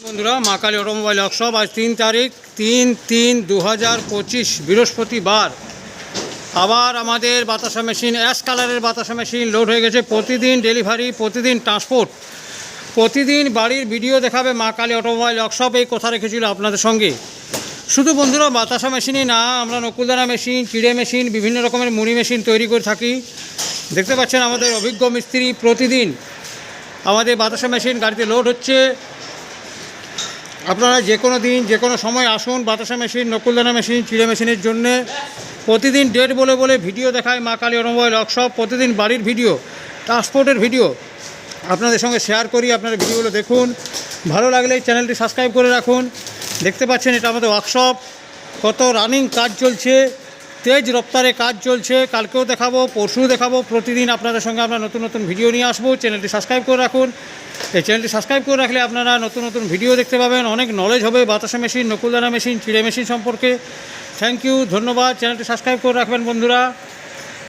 বন্ধুরা, মা Kali automobile workshop আজ তিন তারিখ, তিন তিন দু হাজার পঁচিশ বৃহস্পতিবার। আবার আমাদের বাতাসা মেশিন, অ্যাশ কালারের বাতাসা মেশিন লোড হয়ে গেছে। প্রতিদিন ডেলিভারি, প্রতিদিন ট্রান্সপোর্ট। প্রতিদিন বাড়ির ভিডিও দেখাবে মা কালী অটোমোবাইল ওয়ার্কশপ এই কথা রেখেছিল আপনাদের সঙ্গে। শুধু বন্ধুরা, বাতাসা মেশিনই না, আমরা নকুলদানা মেশিন, চিড়ে মেশিন, বিভিন্ন রকমের মুড়ি মেশিন তৈরি করে থাকি। দেখতে পাচ্ছেন আমাদের অভিজ্ঞ মিস্ত্রি প্রতিদিন আমাদের বাতাসা মেশিন গাড়িতে লোড হচ্ছে। আপনারা যে কোনো দিন, যে কোনো সময় আসুন বাতাসা মেশিন, নকুলদানা মেশিন, চিড়ে মেশিনের জন্যে। প্রতিদিন ডেট বলে বলে ভিডিও দেখায় মা কালী অটোমোবাইল ওয়ার্কশপ প্রতিদিন বাড়ির ভিডিও ট্রান্সপোর্টের ভিডিও। আপনাদের সঙ্গে শেয়ার করি, আপনারা ভিডিওগুলো দেখুন। ভালো লাগলে চ্যানেলটি সাবস্ক্রাইব করে রাখুন। দেখতে পাচ্ছেন এটা আমাদের ওয়ার্কশপ কত রানিং কাজ চলছে। তেজ রপ্তারে কাজ চলছে। কালকেও দেখাবো, পরশুও দেখাবো। প্রতিদিন আপনাদের সঙ্গে আমরা নতুন নতুন ভিডিও নিয়ে আসব। চ্যানেলটি সাবস্ক্রাইব করে রাখুন। এই চ্যানেলটি সাবস্ক্রাইব করে রাখলে আপনারা নতুন নতুন ভিডিও দেখতে পাবেন। অনেক নলেজ হবে বাতাসা মেশিন নকুলদানা মেশিন চিড়ে মেশিন সম্পর্কে। থ্যাংক ইউ ধন্যবাদ। চ্যানেলটি সাবস্ক্রাইব করে রাখবেন বন্ধুরা।